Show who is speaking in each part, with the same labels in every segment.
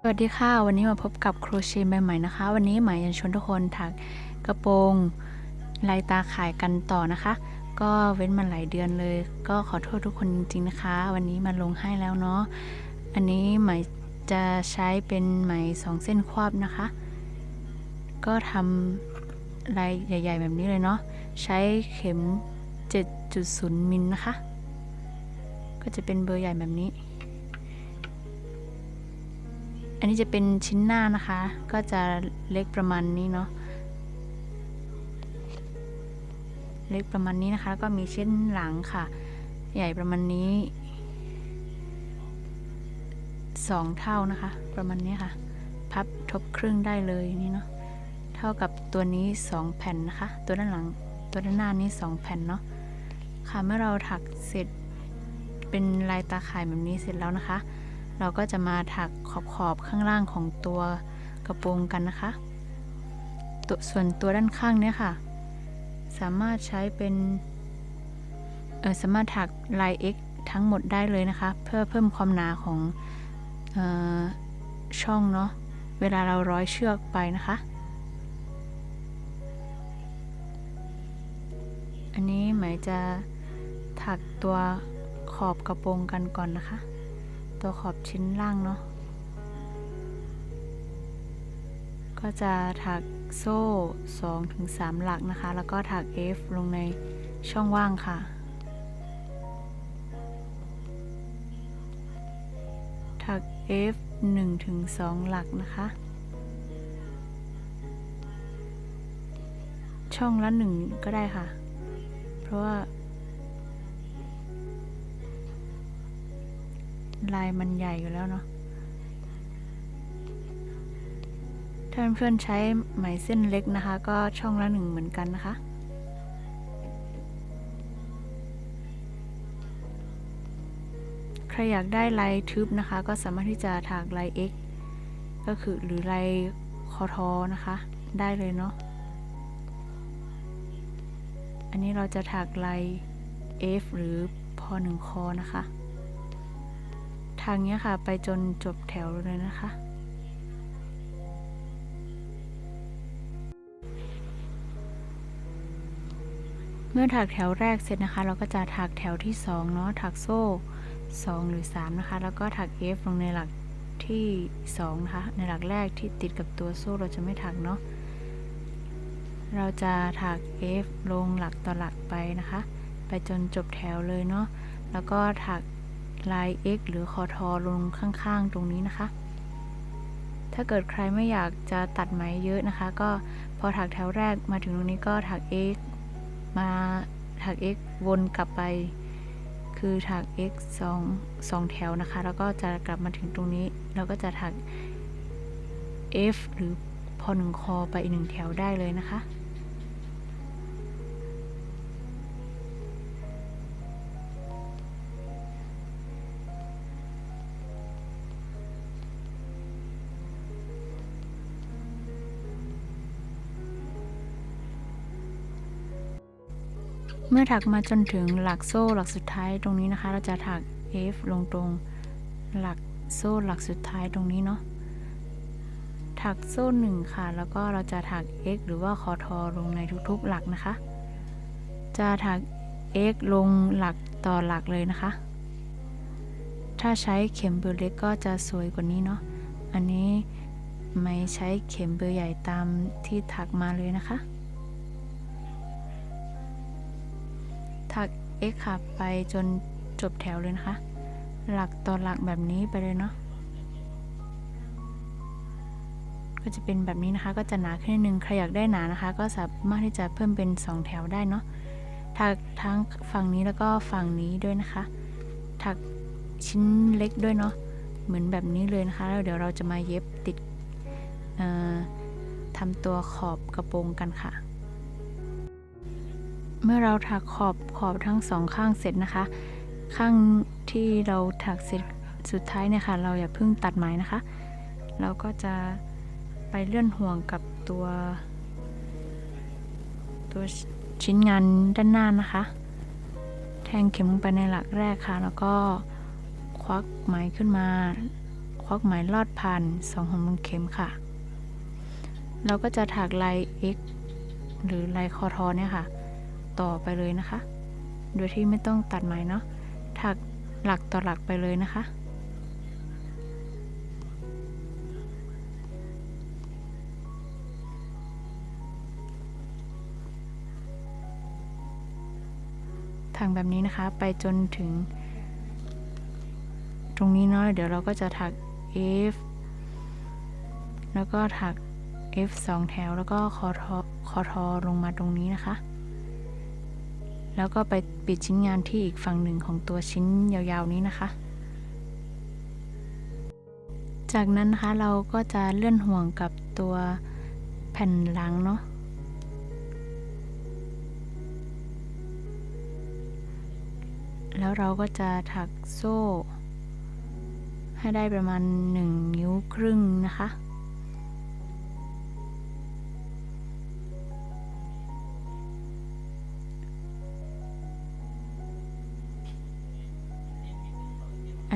Speaker 1: สวัสดีค่ะ วันนี้มาพบกับโครเชต์ใหม่ๆนะคะ วันนี้หมายจะชวนทุกคนถักกระโปรงลายตาข่ายกันต่อนะคะ ก็เว้นมาหลายเดือนเลย ก็ขอโทษทุกคนจริงๆนะคะ วันนี้มาลงให้แล้วเนาะอันนี้หมายจะใช้เป็นไหมสองเส้นควบนะคะ ก็ทำลายใหญ่ ๆ แบบนี้เลยเนาะใช้เข็ม 7.0 มิลนะคะ ก็จะเป็นเบอร์ใหญ่แบบนี้ อันนี้จะเป็นชิ้นหน้านะคะ ก็จะเล็กประมาณนี้เนาะเล็กประมาณนี้นะคะ ก็มีชิ้นหลังค่ะ ใหญ่ประมาณนี้สองเท่านะคะ ประมาณนี้ค่ะ พับทบครึ่งได้เลยนี่เนาะเท่ากับตัวนี้สองแผ่นนะคะ ตัวด้านหลังตัวด้านหน้านี้สองแผ่นเนาะค่ะเมื่อเราถักเสร็จเป็นลายตาข่ายแบบนี้เสร็จแล้วนะคะ เราก็จะมาถักขอบขอบข้างล่างของตัวกระโปรงกันนะคะตัวส่วนตัวด้านข้างเนี่ยค่ะ สามารถใช้เป็นเออสามารถถักลาย X ทั้งหมดได้เลยนะคะ เพื่อเพิ่มความหนาของออช่องเนาะเวลาเราร้อยเชือกไปนะคะ อันนี้หมายจะถักตัวขอบกระโปรงกันก่อนนะคะ ตัวขอบชิ้นล่างเนาะ ก็จะถักโซ่2ถึง3หลักนะคะ แล้วก็ถัก F ลงในช่องว่างค่ะ ถัก F 1ถึง2หลักนะคะ ช่องละ 1 ก็ได้ค่ะ เพราะว่า ลายมันใหญ่อยู่แล้วเนาะ ถ้าเพื่อนใช้ไหมเส้นเล็กนะคะ ก็ช่องละหนึ่งเหมือนกันนะคะ ใครอยากได้ลายทึบนะคะ ก็สามารถที่จะถักลาย X ก็คือหรือลายคอทอนะคะ ได้เลยเนาะ อันนี้เราจะถักลาย F หรือพอหนึ่งคอนะคะ ทางเนี้ยค่ะ ไปจนจบแถวเลยนะคะ เมื่อถักแถวแรกเสร็จนะคะ เราก็จะถักแถวที่2เนาะถักโซ่ 2 หรือ 3 นะคะ แล้วก็ถัก F ลงในหลักที่2นะคะในหลักแรกที่ติดกับตัวโซ่เราจะไม่ถักเนาะเราจะถัก F ลงหลักต่อหลักไปนะคะ ไปจนจบแถวเลยเนาะแล้วก็ถัก ลาย X หรือคอทอลงข้างๆ ตรงนี้นะคะ ถ้าเกิดใครไม่อยากจะตัดไหมเยอะนะคะ ก็พอถักแถวแรกมาถึงตรงนี้ก็ถัก X มาถัก x วนกลับไป คือถัก x 2 2 แถวนะคะ แล้วก็จะกลับมาถึงตรงนี้ เราก็จะถัก f หรือพอหนึ่งคอไปอีกหนึ่งแถวได้เลยนะคะ เมื่อถักมาจนถึงหลักโซ่หลักสุดท้ายตรงนี้นะคะ เราจะถัก F ลงตรงหลักโซ่หลักสุดท้ายตรงนี้เนาะถักโซ่หนึ่งค่ะ แล้วก็เราจะถัก X หรือว่าคอทอลงในทุกๆหลักนะคะ จะถัก X ลงหลักต่อหลักเลยนะคะ ถ้าใช้เข็มเบอร์เล็กก็จะสวยกว่านี้เนาะอันนี้ไม่ใช้เข็มเบอร์ใหญ่ตามที่ถักมาเลยนะคะ x ค่ะไปจนจบแถวเลยนะคะ หลักต่อหลักแบบนี้ไปเลยเนาะก็จะเป็นแบบนี้นะคะ ก็จะหนาขึ้นนึงใครอยากได้หนานะคะ ก็สามารถที่จะเพิ่มเป็น 2 แถวได้เนาะถักทั้งฝั่งนี้แล้วก็ฝั่งนี้ด้วยนะคะ ถักชิ้นเล็กด้วยเนาะเหมือนแบบนี้เลยนะคะแล้วเดี๋ยวเราจะมาเย็บติดทำตัวขอบกระโปรงกันค่ะ เมื่อเราถักขอบขอบทั้งสองข้างเสร็จนะคะ ข้างที่เราถักเสร็จสุดท้ายเนี่ยค่ะ เราอย่าเพิ่งตัดไหมนะคะ เราก็จะไปเลื่อนห่วงกับตัว ตัวชิ้นงานด้านหน้านะคะ แทงเข็มลงไปในหลักแรกค่ะ แล้วก็ควักไหมขึ้นมา ควักไหมลอดผ่านสองหัวมุมเข็มค่ะ เราก็จะถักลาย x หรือลายคอทอเนี่ยค่ะ ต่อไปเลยนะคะ โดยที่ไม่ต้องตัดไหมเนาะถักหลักต่อหลักไปเลยนะคะ ถักแบบนี้นะคะไปจนถึง ตรงนี้เนาะเดี๋ยวเราก็จะถัก F แล้วก็ถัก F 2 แถวแล้วก็คอทอคอทอลงมาตรงนี้นะคะ แล้วก็ไปปิดชิ้นงานที่อีกฝั่งหนึ่งของตัวชิ้นยาวๆนี้นะคะ จากนั้นนะคะเราก็จะเลื่อนห่วงกับตัวแผ่นหลังเนาะแล้วเราก็จะถักโซ่ ให้ได้ประมาณ 1 นิ้วครึ่งนะคะ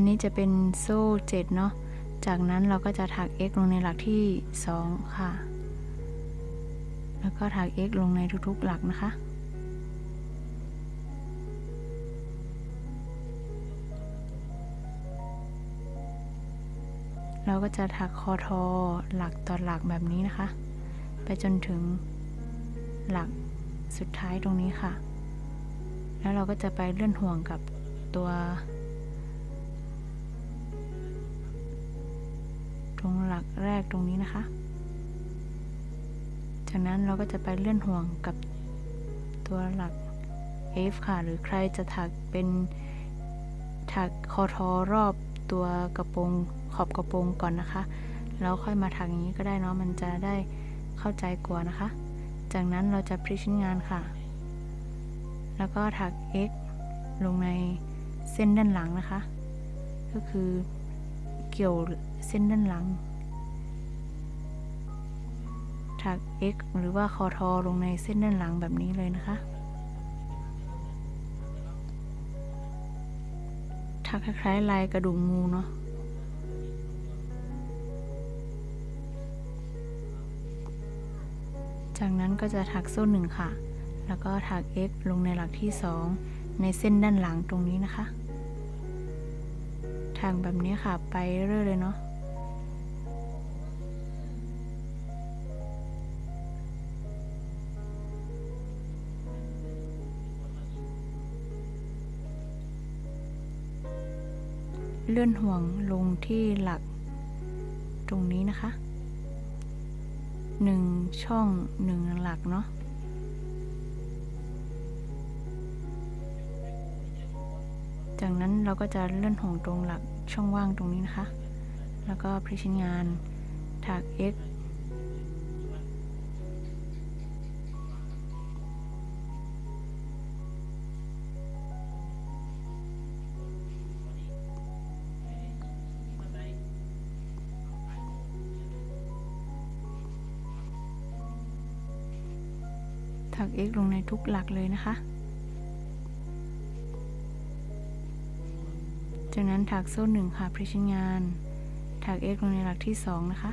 Speaker 1: นนี้จะเป็นโซ่เจ็ดเนาะ จากนั้นเราก็จะถัก x ลงในหลักที่ 2 ค่ะ แล้วก็ถัก x ลงในทุกๆหลักนะคะ เราก็จะถักคอทอหลักต่อหลักแบบนี้นะคะ ไปจนถึงหลักสุดท้ายตรงนี้ค่ะ แล้วเราก็จะไปเลื่อนห่วงกับตัว หลักแรกตรงนี้นะคะ จากนั้นเราก็จะไปเลื่อนห่วงกับตัวหลัก F ค่ะ หรือใครจะถักเป็นถักคอทอรอบตัวกระโปรงขอบกระโปรงก่อนนะคะ แล้วค่อยมาถักอย่างนี้ก็ได้เนาะมันจะได้เข้าใจกว่านะคะ จากนั้นเราจะพลิกชิ้นงานค่ะ แล้วก็ถัก X ลงในเส้นด้านหลังนะคะ ก็คือเกี่ยวเส้นด้านหลัง ถัก X หรือว่าคอทอลงในเส้นด้านหลังแบบนี้เลยนะคะ ถักคล้ายๆลายกระดุมงูเนาะจากนั้นก็จะถักโซ่หนึ่งค่ะ แล้วก็ถัก X ลงในหลักที่ 2 ในเส้นด้านหลังตรงนี้นะคะ ถักแบบนี้ค่ะไปเรื่อยเลยเนาะ เลื่อนห่วงลงที่หลัก ตรงนี้นะคะหนึ่งช่องหนึ่งหลักเนาะจากนั้นเราก็จะเลื่อนห่วงตรงหลักช่องว่างตรงนี้นะคะ แล้วก็พริชิ้นงานถัก x ทุกหลักเลยนะคะ จากนั้นถักโซ่หนึ่งค่ะพลิชงาน ถัก x ลงในหลักที่สองนะคะ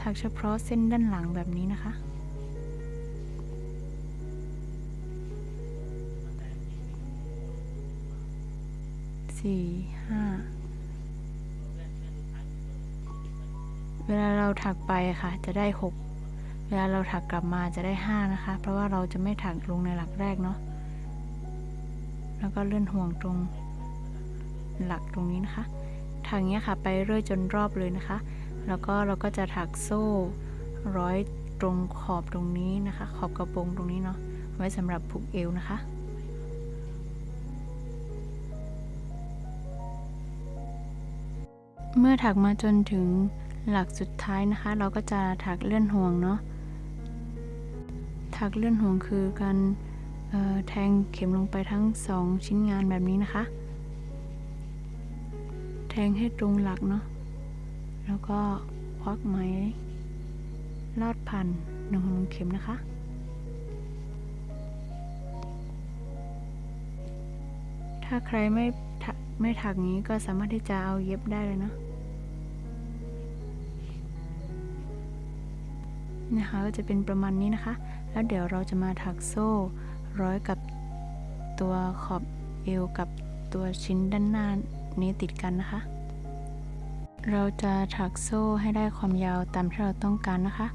Speaker 1: ถักเฉพาะเส้นด้านหลังแบบนี้นะคะสี่ห้าเวลาเราถักไปค่ะ จะได้6 เวลาเราถักกลับมาจะได้ 5 นะคะ เพราะว่าเราจะไม่ถักลงในหลักแรกเนาะแล้วก็เลื่อนห่วงตรงหลักตรงนี้นะคะถักเงี้ยค่ะ ไปเรื่อยจนรอบเลยนะคะ แล้วก็เราก็จะถักโซ่ร้อยตรงขอบตรงนี้นะคะ ขอบกระโปรงตรงนี้เนาะไว้สำหรับผูกเอวนะคะเมื่อถักมาจนถึงหลักสุดท้ายนะคะ เราก็จะถักเลื่อนห่วงเนาะ ถักเลื่อนห่วงคือการแทงเข็มลงไปทั้งสองชิ้นงานแบบนี้นะคะ แทงให้ตรงหลักเนาะ แล้วก็ควักไหม ลอดผ่านหนึ่งหัวมุมเข็มนะคะถ้าใครไม่ไม่ถักนี้ก็สามารถที่จะเอาเย็บได้เลยเนาะ นะคะก็จะเป็นประมาณนี้นะคะ แล้วเดี๋ยวเราจะมาถักโซ่ร้อยกับตัวขอบเอวกับตัวชิ้นด้านหน้านี้ติดกันนะคะ เราจะถักโซ่ให้ได้ความยาวตามที่เราต้องการนะคะ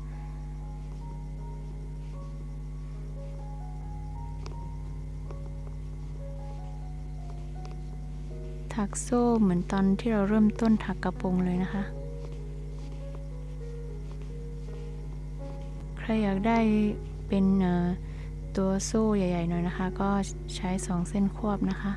Speaker 1: ถักโซ่เหมือนตอนที่เราเริ่มต้นถักกระโปรงเลยนะคะ ใครอยากได้เป็นตัวโซ่ใหญ่ๆหน่อยนะคะ ก็ใช้2เส้นควบนะคะ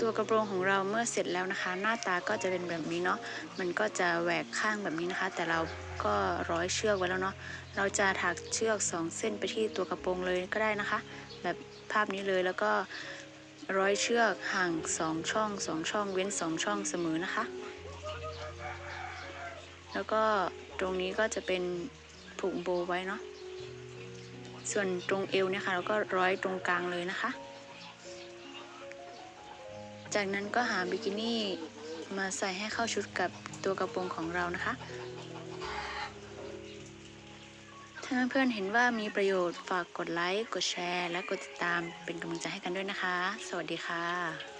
Speaker 1: ตัวกระโปรงของเราเมื่อเสร็จแล้วนะคะ หน้าตาก็จะเป็นแบบนี้เนาะมันก็จะแหวกข้างแบบนี้นะคะ แต่เราก็ร้อยเชือกไว้แล้วเนาะเราจะถักเชือก2เส้นไปที่ตัวกระโปรงเลยก็ได้นะคะ แบบภาพนี้เลยแล้วก็ร้อยเชือกห่าง2ช่อง2ช่องเว้น2ช่องเสมอนะคะ แล้วก็ตรงนี้ก็จะเป็น ผูกโบไว้เนาะ ส่วนตรงเอวเนี่ยค่ะ เราก็ร้อยตรงกลางเลยนะคะ จากนั้นก็หาบิกินี่มาใส่ให้เข้าชุดกับตัวกระโปรงของเรานะคะ ถ้าเพื่อนๆเห็นว่ามีประโยชน์ฝากกดไลค์ กดแชร์ และกดติดตามเป็นกำลังใจให้กันด้วยนะคะ สวัสดีค่ะ